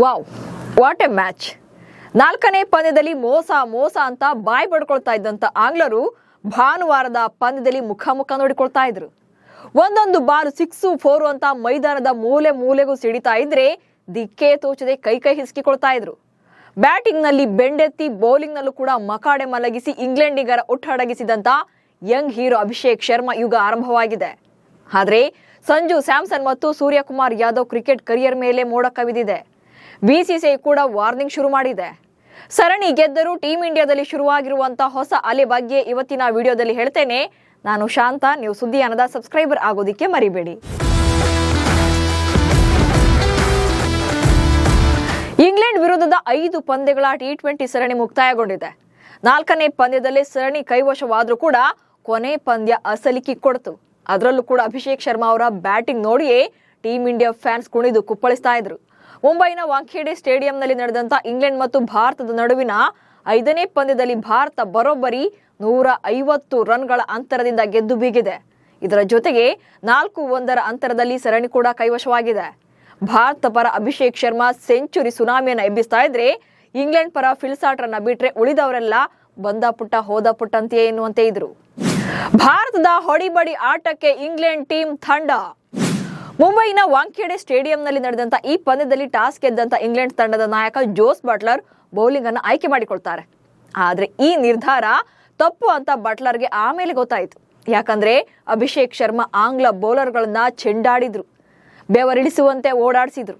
Wow, what A match. ನಾಲ್ಕನೇ ಪಂದ್ಯದಲ್ಲಿ ಮೋಸ ಮೋಸ ಅಂತ ಬಾಯ್ ಪಡ್ಕೊಳ್ತಾ ಇದ್ದಂತ ಆಂಗ್ಲರು ಭಾನುವಾರದ ಪಂದ್ಯದಲ್ಲಿ ಮುಖಾಮುಖ ನೋಡಿಕೊಳ್ತಾ ಇದ್ರು. ಒಂದೊಂದು ಬಾಲ್ ಸಿಕ್ಸು ಫೋರು ಅಂತ ಮೈದಾನದ ಮೂಲೆ ಮೂಲೆಗೂ ಸಿಡಿತಾ ಇದ್ರೆ ದಿಕ್ಕೇ ತೋಚದೆ ಕೈ ಕೈ ಹಿಸ್ಕಿಕೊಳ್ತಾ ಇದ್ರು. ಬ್ಯಾಟಿಂಗ್ನಲ್ಲಿ ಬೆಂಡೆತ್ತಿ, ಬೌಲಿಂಗ್ನಲ್ಲೂ ಕೂಡ ಮಕಾಡೆ ಮಲಗಿಸಿ ಇಂಗ್ಲೆಂಡಿಗರ ಒಟ್ಟಡಗಿಸಿದಂಥ ಯಂಗ್ ಹೀರೋ ಅಭಿಷೇಕ್ ಶರ್ಮಾ ಯುಗ ಆರಂಭವಾಗಿದೆ. ಆದರೆ ಸಂಜು ಸ್ಯಾಮ್ಸನ್ ಮತ್ತು ಸೂರ್ಯಕುಮಾರ್ ಯಾದವ್ ಕ್ರಿಕೆಟ್ ಕರಿಯರ್ ಮೇಲೆ ಮೋಡ ಕವಿದಿದೆ. ಬಿಸಿಸಿಐ ಕೂಡ ವಾರ್ನಿಂಗ್ ಶುರು ಮಾಡಿದೆ. ಸರಣಿ ಗೆದ್ದರೂ ಟೀಂ ಇಂಡಿಯಾದಲ್ಲಿ ಶುರುವಾಗಿರುವಂತಹ ಹೊಸ ಅಲೆ ಬಗ್ಗೆ ಇವತ್ತಿನ ವಿಡಿಯೋದಲ್ಲಿ ಹೇಳ್ತೇನೆ. ನಾನು ಶಾಂತ, ನೀವು ಸುದ್ದಿಯಾನದ ಸಬ್ಸ್ಕ್ರೈಬರ್ ಆಗೋದಿಕ್ಕೆ ಮರಿಬೇಡಿ. ಇಂಗ್ಲೆಂಡ್ ವಿರುದ್ಧದ ಐದು ಪಂದ್ಯಗಳ ಟಿ ಟ್ವೆಂಟಿ ಸರಣಿ ಮುಕ್ತಾಯಗೊಂಡಿದೆ. ನಾಲ್ಕನೇ ಪಂದ್ಯದಲ್ಲಿ ಸರಣಿ ಕೈವಶವಾದರೂ ಕೂಡ ಕೊನೆ ಪಂದ್ಯ ಅಸಲಿಕ್ಕಿ ಕೊಡ್ತು. ಅದರಲ್ಲೂ ಕೂಡ ಅಭಿಷೇಕ್ ಶರ್ಮಾ ಅವರ ಬ್ಯಾಟಿಂಗ್ ನೋಡಿಯೇ ಟೀಂ ಇಂಡಿಯಾ ಫ್ಯಾನ್ಸ್ ಕುಣಿದು ಕುಪ್ಪಳಿಸ್ತಾ ಇದ್ರು. ಮುಂಬೈನ ವಾಂಖೇಡೆ ಸ್ಟೇಡಿಯಂನಲ್ಲಿ ನಡೆದಂತ ಇಂಗ್ಲೆಂಡ್ ಮತ್ತು ಭಾರತದ ನಡುವಿನ ಐದನೇ ಪಂದ್ಯದಲ್ಲಿ ಭಾರತ ಬರೋಬ್ಬರಿ ನೂರ ಐವತ್ತು ರನ್ಗಳ ಅಂತರದಿಂದ ಗೆದ್ದು ಬೀಗಿದೆ. ಇದರ ಜೊತೆಗೆ ನಾಲ್ಕು ಒಂದರ ಅಂತರದಲ್ಲಿ ಸರಣಿ ಕೂಡ ಕೈವಶವಾಗಿದೆ. ಭಾರತ ಪರ ಅಭಿಷೇಕ್ ಶರ್ಮಾ ಸೆಂಚುರಿ ಸುನಾಮಿಯನ್ನು ಎಬ್ಬಿಸ್ತಾ ಇದ್ರೆ ಇಂಗ್ಲೆಂಡ್ ಪರ ಫಿಲ್ಸಾಟ್ರನ್ನ ಬಿಟ್ರೆ ಉಳಿದವರೆಲ್ಲ ಬಂದ ಪುಟ್ಟ ಹೋದ ಪುಟ್ಟಂತೆಯೇ ಎನ್ನುವಂತೆ ಇದ್ರು. ಭಾರತದ ಹೊಡಿಬಡಿ ಆಟಕ್ಕೆ ಇಂಗ್ಲೆಂಡ್ ಟೀಮ್ ತಂಡ ಮುಂಬೈನ ವಾಂಖೇಡೆ ಸ್ಟೇಡಿಯಂನಲ್ಲಿ ನಡೆದಂತ ಈ ಪಂದ್ಯದಲ್ಲಿ ಟಾಸ್ ಗೆದ್ದಂತ ಇಂಗ್ಲೆಂಡ್ ತಂಡದ ನಾಯಕ ಜೋಸ್ ಬಟ್ಲರ್ ಬೌಲಿಂಗ್ ಅನ್ನು ಆಯ್ಕೆ ಮಾಡಿಕೊಳ್ತಾರೆ. ಆದ್ರೆ ಈ ನಿರ್ಧಾರ ತಪ್ಪು ಅಂತ ಬಟ್ಲರ್ಗೆ ಆಮೇಲೆ ಗೊತ್ತಾಯಿತು. ಯಾಕಂದ್ರೆ ಅಭಿಷೇಕ್ ಶರ್ಮಾ ಆಂಗ್ಲ ಬೌಲರ್ಗಳನ್ನ ಚೆಂಡಾಡಿದ್ರು. ಬೆವರಿಳಿಸುವಂತೆ ಓಡಾಡಿಸಿದ್ರು.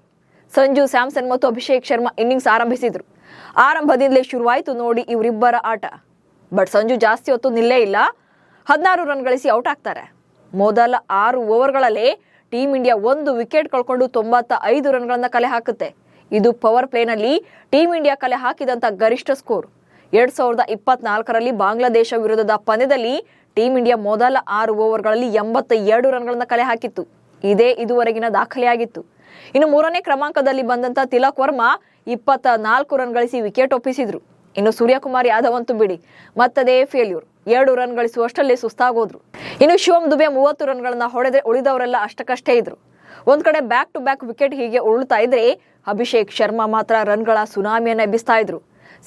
ಸಂಜು ಸ್ಯಾಮ್ಸನ್ ಮತ್ತು ಅಭಿಷೇಕ್ ಶರ್ಮಾ ಇನ್ನಿಂಗ್ಸ್ ಆರಂಭಿಸಿದ್ರು. ಆರಂಭದಿಂದಲೇ ಶುರುವಾಯಿತು ನೋಡಿ ಇವರಿಬ್ಬರ ಆಟ. ಬಟ್ ಸಂಜು ಜಾಸ್ತಿ ಹೊತ್ತು ನಿಲ್ಲೇ ಇಲ್ಲ. ಹದಿನಾರು ರನ್ ಗಳಿಸಿ ಔಟ್ ಆಗ್ತಾರೆ. ಮೊದಲ ಆರು ಓವರ್ಗಳಲ್ಲೇ ಟೀಂ ಇಂಡಿಯಾ ಒಂದು ವಿಕೆಟ್ ಕಳ್ಕೊಂಡು ತೊಂಬತ್ತ ಐದು ರನ್ಗಳನ್ನ ಕಲೆ ಹಾಕುತ್ತೆ. ಇದು ಪವರ್ ಪ್ಲೇನಲ್ಲಿ ಟೀಂ ಇಂಡಿಯಾ ಕಲೆ ಹಾಕಿದಂತ ಗರಿಷ್ಠ ಸ್ಕೋರ್. ಎರಡ್ ಸಾವಿರದ ಇಪ್ಪತ್ನಾಲ್ಕರಲ್ಲಿ ಬಾಂಗ್ಲಾದೇಶ ವಿರುದ್ಧದ ಪಂದ್ಯದಲ್ಲಿ ಟೀಂ ಇಂಡಿಯಾ ಮೊದಲ ಆರು ಓವರ್ಗಳಲ್ಲಿ ಎಂಬತ್ತ ಎರಡು ರನ್ಗಳನ್ನ ಕಲೆ ಹಾಕಿತ್ತು. ಇದೇ ಇದುವರೆಗಿನ ದಾಖಲೆಯಾಗಿತ್ತು. ಇನ್ನು ಮೂರನೇ ಕ್ರಮಾಂಕದಲ್ಲಿ ಬಂದಂತ ತಿಲಕ್ ವರ್ಮಾ ಇಪ್ಪತ್ತ ನಾಲ್ಕು ರನ್ ಗಳಿಸಿ ವಿಕೆಟ್ ಒಪ್ಪಿಸಿದ್ರು. ಇನ್ನು ಸೂರ್ಯಕುಮಾರ್ ಯಾದವ್ ಅಂತೂ ಬಿಡಿ. ಮತ್ತದೇ ಫೇಲ್ಯೂರ್ ಎರಡು ರನ್ ಗಳಿಸುವಷ್ಟಲ್ಲಿ ಸುಸ್ತಾಗೋದ್ರು. ಇನ್ನು ಶಿವಮ್ ದುಬೆ ಮೂವತ್ತು ರನ್ಗಳನ್ನ ಹೊಡೆದ್ರೆ ಉಳಿದವರೆಲ್ಲ ಅಷ್ಟಕ್ಕಷ್ಟೇ ಇದ್ರು. ಒಂದ್ ಕಡೆ ಬ್ಯಾಕ್ ಟು ಬ್ಯಾಕ್ ವಿಕೆಟ್ ಹೀಗೆ ಉರುಳ್ತಾ ಇದ್ರೆ ಅಭಿಷೇಕ್ ಶರ್ಮಾ ಮಾತ್ರ ರನ್ಗಳ ಸುನಾಮಿಯನ್ನ ಎಬ್ಬಿಸ್ತಾ ಇದ್ರು.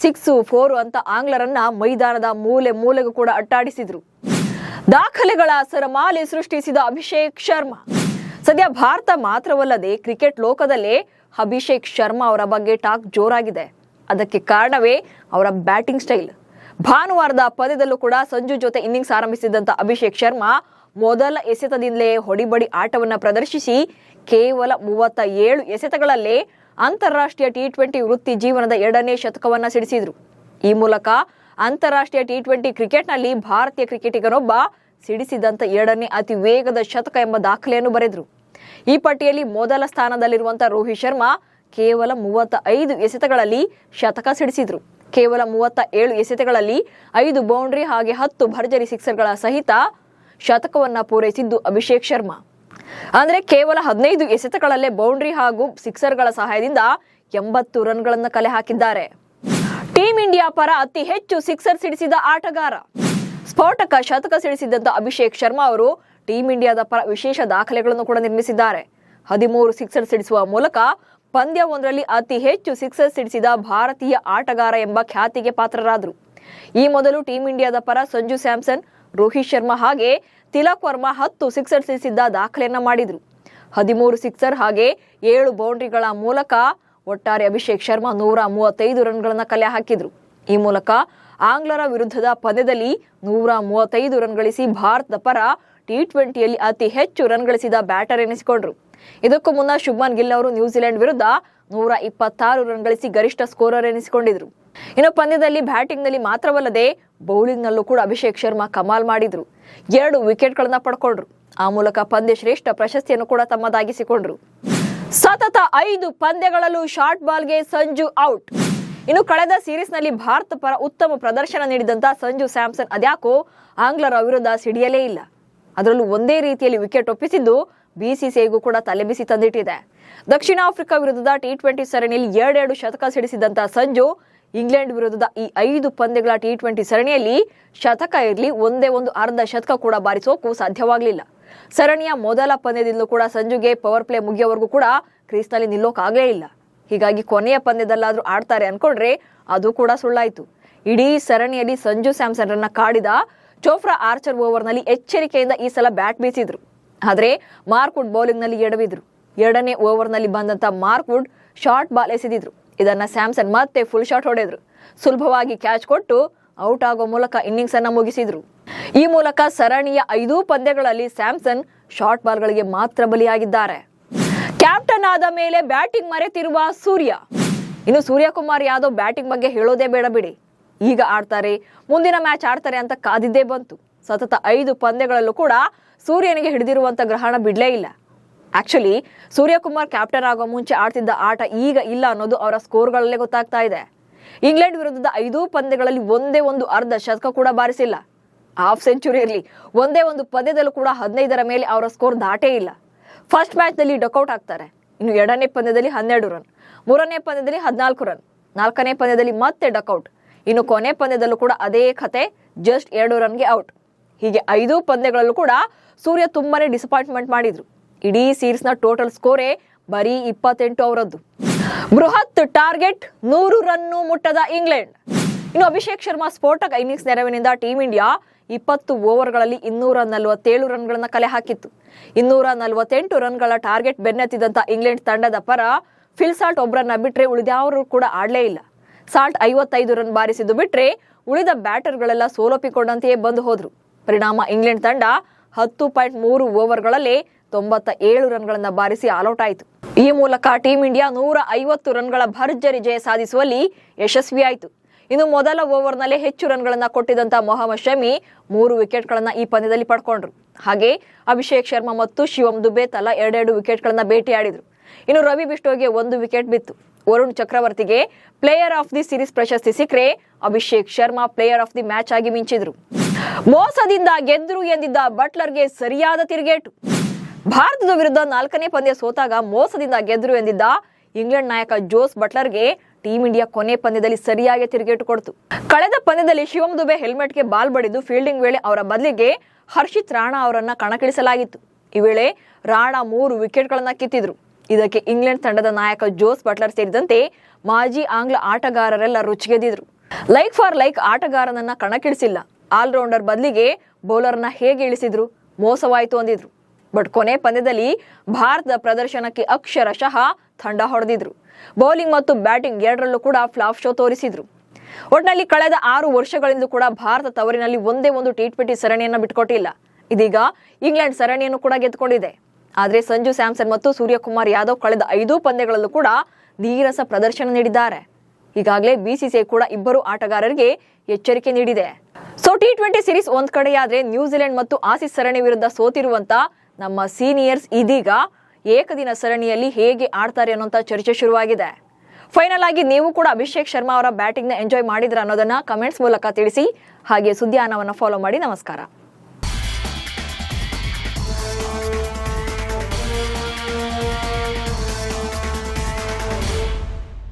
ಸಿಕ್ಸು ಫೋರು ಅಂತ ಆಂಗ್ಲರನ್ನ ಮೈದಾನದ ಮೂಲೆ ಮೂಲೆಗೂ ಕೂಡ ಅಟ್ಟಾಡಿಸಿದ್ರು. ದಾಖಲೆಗಳ ಸರಮಾಲೆ ಸೃಷ್ಟಿಸಿದ ಅಭಿಷೇಕ್ ಶರ್ಮಾ. ಸದ್ಯ ಭಾರತ ಮಾತ್ರವಲ್ಲದೆ ಕ್ರಿಕೆಟ್ ಲೋಕದಲ್ಲೇ ಅಭಿಷೇಕ್ ಶರ್ಮಾ ಅವರ ಬಗ್ಗೆ ಟಾಕ್ ಜೋರಾಗಿದೆ. ಅದಕ್ಕೆ ಕಾರಣವೇ ಅವರ ಬ್ಯಾಟಿಂಗ್ ಸ್ಟೈಲ್ ಭಾನುವಾರದ ಪಂದ್ಯದಲ್ಲೂ ಕೂಡ ಸಂಜು ಜೊತೆ ಇನ್ನಿಂಗ್ಸ್ ಆರಂಭಿಸಿದಂತ ಅಭಿಷೇಕ್ ಶರ್ಮಾ ಮೊದಲ ಎಸೆತದಿಂದಲೇ ಹೊಡಿಬಡಿ ಆಟವನ್ನು ಪ್ರದರ್ಶಿಸಿ ಕೇವಲ ಮೂವತ್ತ ಏಳು ಎಸೆತಗಳಲ್ಲೇ ಅಂತಾರಾಷ್ಟ್ರೀಯ ಟಿ ಟ್ವೆಂಟಿ ವೃತ್ತಿ ಜೀವನದ ಎರಡನೇ ಶತಕವನ್ನ ಸಿಡಿಸಿದ್ರು. ಈ ಮೂಲಕ ಅಂತಾರಾಷ್ಟ್ರೀಯ ಟಿ ಟ್ವೆಂಟಿ ಕ್ರಿಕೆಟ್ನಲ್ಲಿ ಭಾರತೀಯ ಕ್ರಿಕೆಟಿಗನೊಬ್ಬ ಸಿಡಿಸಿದಂತ ಎರಡನೇ ಅತಿ ವೇಗದ ಶತಕ ಎಂಬ ದಾಖಲೆಯನ್ನು ಬರೆದ್ರು. ಈ ಪಟ್ಟಿಯಲ್ಲಿ ಮೊದಲ ಸ್ಥಾನದಲ್ಲಿರುವಂಥ ರೋಹಿತ್ ಶರ್ಮಾ ಕೇವಲ ಮೂವತ್ತ ಐದು ಎಸೆತಗಳಲ್ಲಿ ಶತಕ ಸಿಡಿಸಿದ್ರು. ಕೇವಲ ಮೂವತ್ತ ಏಳು ಎಸೆತಗಳಲ್ಲಿ ಐದು ಬೌಂಡ್ರಿ ಹಾಗೆ ಹತ್ತು ಭರ್ಜರಿ ಸಿಕ್ಸರ್ಗಳ ಸಹಿತ ಶತಕವನ್ನ ಪೂರೈಸಿದ್ದು ಅಭಿಷೇಕ್ ಶರ್ಮಾ. ಅಂದ್ರೆ ಕೇವಲ ಹದಿನೈದು ಎಸೆತಗಳಲ್ಲೇ ಬೌಂಡ್ರಿ ಹಾಗೂ ಸಿಕ್ಸರ್ಗಳ ಸಹಾಯದಿಂದ ಎಂಬತ್ತು ರನ್ಗಳನ್ನು ಕಲೆ ಹಾಕಿದ್ದಾರೆ. ಟೀಂ ಇಂಡಿಯಾ ಪರ ಅತಿ ಹೆಚ್ಚು ಸಿಕ್ಸರ್ ಸಿಡಿಸಿದ ಆಟಗಾರ. ಸ್ಫೋಟಕ ಶತಕ ಸಿಡಿಸಿದಂತ ಅಭಿಷೇಕ್ ಶರ್ಮಾ ಅವರು ಟೀಂ ಇಂಡಿಯಾದ ಪರ ವಿಶೇಷ ದಾಖಲೆಗಳನ್ನು ಕೂಡ ನಿರ್ಮಿಸಿದ್ದಾರೆ. ಹದಿಮೂರು ಸಿಕ್ಸರ್ ಸಿಡಿಸುವ ಮೂಲಕ ಪಂದ್ಯ ಒಂದರಲ್ಲಿ ಅತಿ ಹೆಚ್ಚು ಸಿಕ್ಸರ್ ಸಿಡಿಸಿದ ಭಾರತೀಯ ಆಟಗಾರ ಎಂಬ ಖ್ಯಾತಿಗೆ ಪಾತ್ರರಾದರು. ಈ ಮೊದಲು ಟೀಂ ಇಂಡಿಯಾದ ಪರ ಸಂಜು ಸ್ಯಾಮ್ಸನ್, ರೋಹಿತ್ ಶರ್ಮಾ ಹಾಗೆ ತಿಲಕ್ ವರ್ಮಾ ಹತ್ತು ಸಿಕ್ಸರ್ ಸಿಡಿಸಿದ್ದ ದಾಖಲೆಯನ್ನ ಮಾಡಿದರು. ಹದಿಮೂರು ಸಿಕ್ಸರ್ ಹಾಗೆ ಏಳು ಬೌಂಡ್ರಿಗಳ ಮೂಲಕ ಒಟ್ಟಾರೆ ಅಭಿಷೇಕ್ ಶರ್ಮಾ ನೂರ ಮೂವತ್ತೈದು ರನ್ಗಳನ್ನು ಕಲೆ ಹಾಕಿದರು. ಈ ಮೂಲಕ ಆಂಗ್ಲರ ವಿರುದ್ಧದ ಪಂದ್ಯದಲ್ಲಿ ನೂರ ಮೂವತ್ತೈದು ರನ್ ಗಳಿಸಿ ಭಾರತದ ಪರ ಟಿ ಟ್ವೆಂಟಿಯಲ್ಲಿ ಅತಿ ಹೆಚ್ಚು ರನ್ ಗಳಿಸಿದ ಬ್ಯಾಟರ್ ಎನಿಸಿಕೊಂಡ್ರು. ಇದಕ್ಕೂ ಮುನ್ನ ಶುಭ್ಮನ್ ಗಿಲ್ ಅವರು ನ್ಯೂಜಿಲೆಂಡ್ ವಿರುದ್ಧ ನೂರ ಇಪ್ಪತ್ತಾರು ರನ್ ಗಳಿಸಿ ಗರಿಷ್ಠ ಸ್ಕೋರರ್ ಎನಿಸಿಕೊಂಡಿದ್ರು. ಇನ್ನು ಪಂದ್ಯದಲ್ಲಿ ಬ್ಯಾಟಿಂಗ್ನಲ್ಲಿ ಮಾತ್ರವಲ್ಲದೆ ಬೌಲಿಂಗ್ ನಲ್ಲೂ ಕೂಡ ಅಭಿಷೇಕ್ ಶರ್ಮಾ ಕಮಾಲ್ ಮಾಡಿದ್ರು. ಎರಡು ವಿಕೆಟ್ ಗಳನ್ನ ಪಡ್ಕೊಂಡ್ರು. ಆ ಮೂಲಕ ಪಂದ್ಯ ಶ್ರೇಷ್ಠ ಪ್ರಶಸ್ತಿಯನ್ನು ಕೂಡ ತಮ್ಮದಾಗಿಸಿಕೊಂಡ್ರು. ಸತತ ಐದು ಪಂದ್ಯಗಳಲ್ಲೂ ಶಾರ್ಟ್ ಬಾಲ್ಗೆ ಸಂಜು ಔಟ್. ಇನ್ನು ಕಳೆದ ಸೀರೀಸ್ನಲ್ಲಿ ಭಾರತ ಪರ ಉತ್ತಮ ಪ್ರದರ್ಶನ ನೀಡಿದಂತ ಸಂಜು ಸ್ಯಾಮ್ಸನ್ ಅದ್ಯಾಕೋ ಆಂಗ್ಲರ ವಿರುದ್ಧ ಸಿಡಿಯಲೇ ಇಲ್ಲ. ಅದರಲ್ಲೂ ಒಂದೇ ರೀತಿಯಲ್ಲಿ ವಿಕೆಟ್ ಒಪ್ಪಿಸಿದ್ದು ಬಿಸಿಸಿಐಗೂ ಕೂಡ ತಲೆಬಿಸಿ ತಂದಿಟ್ಟಿದೆ. ದಕ್ಷಿಣ ಆಫ್ರಿಕಾ ವಿರುದ್ಧದ ಟಿ ಟ್ವೆಂಟಿ ಸರಣಿಯಲ್ಲಿ ಎರಡೆರಡು ಶತಕ ಸಿಡಿಸಿದಂತಹ ಸಂಜು, ಇಂಗ್ಲೆಂಡ್ ವಿರುದ್ಧದ ಈ ಐದು ಪಂದ್ಯಗಳ ಟಿ ಟ್ವೆಂಟಿ ಸರಣಿಯಲ್ಲಿ ಶತಕ ಇರಲಿ, ಒಂದೇ ಒಂದು ಅರ್ಧ ಶತಕ ಕೂಡ ಬಾರಿಸೋಕು ಸಾಧ್ಯವಾಗಲಿಲ್ಲ. ಸರಣಿಯ ಮೊದಲ ಪಂದ್ಯದಿಂದಲೂ ಕೂಡ ಸಂಜುಗೆ ಪವರ್ ಪ್ಲೇ ಮುಗಿಯೋವರೆಗೂ ಕೂಡ ಕ್ರೀಸ್ನಲ್ಲಿ ನಿಲ್ಲೋಕಾಗಲೇ ಇಲ್ಲ. ಹೀಗಾಗಿ ಕೊನೆಯ ಪಂದ್ಯದಲ್ಲಾದರೂ ಆಡ್ತಾರೆ ಅನ್ಕೊಂಡ್ರೆ ಅದು ಕೂಡ ಸುಳ್ಳಾಯಿತು. ಇಡೀ ಸರಣಿಯಲ್ಲಿ ಸಂಜು ಸ್ಯಾಮ್ಸನ್ ರನ್ನ ಕಾಡಿದ ಚೋಫ್ರಾ ಆರ್ಚರ್ ಓವರ್ನಲ್ಲಿ ಎಚ್ಚರಿಕೆಯಿಂದ ಈ ಸಲ ಬ್ಯಾಟ್ ಬೀಸಿದ್ರು. ಆದ್ರೆ ಮಾರ್ಕ್ವುಡ್ ಬೌಲಿಂಗ್ನಲ್ಲಿ ಎಡವಿದ್ರು. ಎರಡನೇ ಓವರ್ನಲ್ಲಿ ಬಂದಂಥ ಮಾರ್ಕ್ವುಡ್ ಶಾರ್ಟ್ ಬಾಲ್ ಎಸೆದಿದ್ರು. ಇದನ್ನು ಸ್ಯಾಮ್ಸನ್ ಮತ್ತೆ ಫುಲ್ ಶಾಟ್ ಹೊಡೆದ್ರು. ಸುಲಭವಾಗಿ ಕ್ಯಾಚ್ ಕೊಟ್ಟು ಔಟ್ ಆಗೋ ಮೂಲಕ ಇನ್ನಿಂಗ್ಸ್ ಅನ್ನು ಮುಗಿಸಿದ್ರು. ಈ ಮೂಲಕ ಸರಣಿಯ ಐದೂ ಪಂದ್ಯಗಳಲ್ಲಿ ಸ್ಯಾಮ್ಸನ್ ಶಾರ್ಟ್ ಬಾಲ್ಗಳಿಗೆ ಮಾತ್ರ ಬಲಿಯಾಗಿದ್ದಾರೆ. ಕ್ಯಾಪ್ಟನ್ ಆದ ಮೇಲೆ ಬ್ಯಾಟಿಂಗ್ ಮರೆತಿರುವ ಸೂರ್ಯ. ಇನ್ನು ಸೂರ್ಯಕುಮಾರ್ ಯಾದವ್ ಬ್ಯಾಟಿಂಗ್ ಬಗ್ಗೆ ಹೇಳೋದೇ ಬೇಡ ಬಿಡಿ. ಈಗ ಆಡ್ತಾರೆ, ಮುಂದಿನ ಮ್ಯಾಚ್ ಆಡ್ತಾರೆ ಅಂತ ಕಾದಿದ್ದೇ ಬಂತು. ಸತತ ಐದು ಪಂದ್ಯಗಳಲ್ಲೂ ಕೂಡ ಸೂರ್ಯನಿಗೆ ಹಿಡಿದಿರುವಂತ ಗ್ರಹಣ ಬಿಡಲೇ ಇಲ್ಲ. ಆಕ್ಚುಲಿ ಸೂರ್ಯಕುಮಾರ್ ಕ್ಯಾಪ್ಟನ್ ಆಗೋ ಮುಂಚೆ ಆಡ್ತಿದ್ದ ಆಟ ಈಗ ಇಲ್ಲ ಅನ್ನೋದು ಅವರ ಸ್ಕೋರ್ಗಳಲ್ಲೇ ಗೊತ್ತಾಗ್ತಾ ಇದೆ. ಇಂಗ್ಲೆಂಡ್ ವಿರುದ್ಧದ ಐದೂ ಪಂದ್ಯಗಳಲ್ಲಿ ಒಂದೇ ಒಂದು ಅರ್ಧ ಶತಕ ಕೂಡ ಬಾರಿಸಿಲ್ಲ. ಹಾಫ್ ಸೆಂಚುರಿ ಇರಲಿ ಒಂದೇ ಒಂದು ಪಂದ್ಯದಲ್ಲೂ ಕೂಡ ಹದಿನೈದರ ಮೇಲೆ ಅವರ ಸ್ಕೋರ್ ದಾಟೇ ಇಲ್ಲ. ಫಸ್ಟ್ ಮ್ಯಾಚ್ನಲ್ಲಿ ಡಕೌಟ್ ಆಗ್ತಾರೆ. ಇನ್ನು ಎರಡನೇ ಪಂದ್ಯದಲ್ಲಿ ಹನ್ನೆರಡು ರನ್ ಮೂರನೇ ಪಂದ್ಯದಲ್ಲಿ ಹದಿನಾಲ್ಕು ರನ್ ನಾಲ್ಕನೇ ಪಂದ್ಯದಲ್ಲಿ ಮತ್ತೆ ಡಕೌಟ್ ಇನ್ನು ಕೊನೆ ಪಂದ್ಯದಲ್ಲೂ ಕೂಡ ಅದೇ ಕತೆ ಜಸ್ಟ್ ಎರಡು ರನ್ಗೆ ಔಟ್ ಹೀಗೆ ಐದು ಪಂದ್ಯಗಳಲ್ಲೂ ಕೂಡ ಸೂರ್ಯ ತುಂಬಾನೇ ಡಿಸಪಾಯಿಂಟ್ಮೆಂಟ್ ಮಾಡಿದ್ರು. ಇಡೀ ಸೀರೀಸ್ನ ಟೋಟಲ್ ಸ್ಕೋರೇ ಬರೀ ಇಪ್ಪತ್ತೆಂಟು ಅವರದ್ದು. ಬೃಹತ್ ಟಾರ್ಗೆಟ್ ನೂರು ರನ್ನು ಮುಟ್ಟದ ಇಂಗ್ಲೆಂಡ್. ಇನ್ನು ಅಭಿಷೇಕ್ ಶರ್ಮಾ ಸ್ಫೋಟಕ ಇನ್ನಿಂಗ್ಸ್ ನೆರವಿನಿಂದ ಟೀಂ ಇಂಡಿಯಾ ಇಪ್ಪತ್ತು ಓವರ್ಗಳಲ್ಲಿ ಇನ್ನೂರ ನಲವತ್ತೇಳು ರನ್ಗಳನ್ನು ಕಲೆ ಹಾಕಿತ್ತು. ಇನ್ನೂರ ನಲವತ್ತೆಂಟು ರನ್ಗಳ ಟಾರ್ಗೆಟ್ ಬೆನ್ನತ್ತಿದಂತ ಇಂಗ್ಲೆಂಡ್ ತಂಡದ ಪರ ಫಿಲ್ ಸಾಲ್ಟ್ ಒಬ್ಬರನ್ನ ಬಿಟ್ಟರೆ ಉಳಿದ್ಯಾವರು ಕೂಡ ಆಡಲೇ ಇಲ್ಲ. ಸಾಲ್ಟ್ ಐವತ್ತೈದು ರನ್ ಬಾರಿಸಿದ್ದು ಬಿಟ್ಟರೆ ಉಳಿದ ಬ್ಯಾಟರ್ಗಳೆಲ್ಲ ಸೋಲೊಪ್ಪಿಕೊಂಡಂತೆಯೇ ಬಂದು ಹೋದ್ರು. ಪರಿಣಾಮ ಇಂಗ್ಲೆಂಡ್ ತಂಡ ಹತ್ತು ಪಾಯಿಂಟ್ ಮೂರು ಓವರ್ಗಳಲ್ಲಿ ತೊಂಬತ್ತ ಏಳು ರನ್ಗಳನ್ನು ಬಾರಿಸಿ ಆಲೌಟ್ ಆಯಿತು ಈ ಮೂಲಕ ಟೀಂ ಇಂಡಿಯಾ ನೂರ ಐವತ್ತು ರನ್ಗಳ ಭರ್ಜರಿ ಜಯ ಸಾಧಿಸುವಲ್ಲಿ ಯಶಸ್ವಿಯಾಯಿತು. ಇನ್ನು ಮೊದಲ ಓವರ್ನಲ್ಲೇ ಹೆಚ್ಚು ರನ್ಗಳನ್ನು ಕೊಟ್ಟಿದ್ದಂಥ ಮೊಹಮ್ಮದ್ ಶಮಿ ಮೂರು ವಿಕೆಟ್ಗಳನ್ನು ಈ ಪಂದ್ಯದಲ್ಲಿ ಪಡ್ಕೊಂಡ್ರು. ಹಾಗೆ ಅಭಿಷೇಕ್ ಶರ್ಮಾ ಮತ್ತು ಶಿವಂ ದುಬೆ ತಲಾ ಎರಡೆರಡು ವಿಕೆಟ್ಗಳನ್ನು ಭೇಟಿಯಾಡಿದರು. ಇನ್ನು ರವಿ ಬಿಷ್ಟೋಗೆ ಒಂದು ವಿಕೆಟ್ ಬಿತ್ತು. ವರುಣ್ ಚಕ್ರವರ್ತಿಗೆ ಪ್ಲೇಯರ್ ಆಫ್ ದಿ ಸೀರೀಸ್ ಪ್ರಶಸ್ತಿ ಸಿಕ್ಕರೆ Abhishek Sharma player of the match ಆಗಿ ಮಿಂಚಿದ್ರು. ಮೋಸದಿಂದ ಗೆದ್ರು ಎಂದಿದ್ದ ಬಟ್ಲರ್ಗೆ ಸರಿಯಾದ ತಿರುಗೇಟು. ಭಾರತದ ವಿರುದ್ಧ ನಾಲ್ಕನೇ ಪಂದ್ಯ ಸೋತಾಗ ಮೋಸದಿಂದ ಗೆದ್ರು ಎಂದಿದ್ದ ಇಂಗ್ಲೆಂಡ್ ನಾಯಕ ಜೋಸ್ ಬಟ್ಲರ್ಗೆ ಟೀಂ ಇಂಡಿಯಾ ಕೊನೆ ಪಂದ್ಯದಲ್ಲಿ ಸರಿಯಾಗಿ ತಿರುಗೇಟು ಕೊಡ್ತು. ಕಳೆದ ಪಂದ್ಯದಲ್ಲಿ ಶಿವಂ ದುಬೆ ಹೆಲ್ಮೆಟ್ಗೆ ಬಾಲ್ ಬಡಿದು ಫೀಲ್ಡಿಂಗ್ ವೇಳೆ ಅವರ ಬದಲಿಗೆ ಹರ್ಷಿತ್ ರಾಣಾ ಅವರನ್ನ ಕಣಕ್ಕಿಳಿಸಲಾಗಿತ್ತು. ಈ ವೇಳೆ ರಾಣಾ ಮೂರು ವಿಕೆಟ್ಗಳನ್ನ ಕಿತ್ತಿದ್ರು. ಇದಕ್ಕೆ ಇಂಗ್ಲೆಂಡ್ ತಂಡದ ನಾಯಕ ಜೋಸ್ ಬಟ್ಲರ್ ಸೇರಿದಂತೆ ಮಾಜಿ ಆಂಗ್ಲ ಆಟಗಾರರೆಲ್ಲ ರುಚಿಗೆದಿದ್ರು ಲೈಕ್ ಫಾರ್ ಲೈಕ್ ಆಟಗಾರನನ್ನ ಕಣಕ್ಕಿಳಿಸಿಲ್ಲ. ಆಲ್ರೌಂಡರ್ ಬದಲಿಗೆ ಬೌಲರ್ನ ಹೇಗೆ ಇಳಿಸಿದ್ರು? ಮೋಸವಾಯಿತು ಅಂದಿದ್ರು. ಬಟ್ ಕೊನೆ ಪಂದ್ಯದಲ್ಲಿ ಭಾರತದ ಪ್ರದರ್ಶನಕ್ಕೆ ಅಕ್ಷರಶಃ ತಂಡ ಹೊಡೆದಿದ್ರು. ಬೌಲಿಂಗ್ ಮತ್ತು ಬ್ಯಾಟಿಂಗ್ ಎರಡರಲ್ಲೂ ಕೂಡ ಫ್ಲಾಪ್ ಶೋ ತೋರಿಸಿದ್ರು. ಒಟ್ನಲ್ಲಿ ಕಳೆದ ಆರು ವರ್ಷಗಳಿಂದ ಕೂಡ ಭಾರತ ತವರಿನಲ್ಲಿ ಒಂದೇ ಒಂದು ಟಿ ಟ್ವೆಂಟಿ ಸರಣಿಯನ್ನು ಬಿಟ್ಕೊಟ್ಟಿಲ್ಲ. ಇದೀಗ ಇಂಗ್ಲೆಂಡ್ ಸರಣಿಯನ್ನು ಕೂಡ ಗೆದ್ದುಕೊಂಡಿದೆ. ಆದರೆ ಸಂಜು ಸ್ಯಾಮ್ಸನ್ ಮತ್ತು ಸೂರ್ಯಕುಮಾರ್ ಯಾದವ್ ಕಳೆದ ಐದು ಪಂದ್ಯಗಳಲ್ಲೂ ಕೂಡ ನೀರಸ ಪ್ರದರ್ಶನ ನೀಡಿದ್ದಾರೆ. ಈಗಾಗಲೇ ಬಿಸಿಸಿಐ ಕೂಡ ಇಬ್ಬರು ಆಟಗಾರರಿಗೆ ಎಚ್ಚರಿಕೆ ನೀಡಿದೆ. ಸೊ ಟಿ ಟ್ವೆಂಟಿ ಸೀರೀಸ್ ಒಂದ್ ಕಡೆಯಾದ್ರೆ ನ್ಯೂಜಿಲೆಂಡ್ ಮತ್ತು ಆಸೀಸ್ ಸರಣಿ ವಿರುದ್ಧ ಸೋತಿರುವಂತ ನಮ್ಮ ಸೀನಿಯರ್ಸ್ ಇದೀಗ ಏಕದಿನ ಸರಣಿಯಲ್ಲಿ ಹೇಗೆ ಆಡ್ತಾರೆ ಅನ್ನೋಂಥ ಚರ್ಚೆ ಶುರುವಾಗಿದೆ. ಫೈನಲ್ ಆಗಿ ನೀವು ಕೂಡ ಅಭಿಷೇಕ್ ಶರ್ಮಾ ಅವರ ಬ್ಯಾಟಿಂಗ್ನ ಎಂಜಾಯ್ ಮಾಡಿದ್ರ ಅನ್ನೋದನ್ನ ಕಮೆಂಟ್ಸ್ ಮೂಲಕ ತಿಳಿಸಿ. ಹಾಗೆ ಸುದ್ದಿಯಾನವನ್ನ ಫಾಲೋ ಮಾಡಿ. ನಮಸ್ಕಾರ.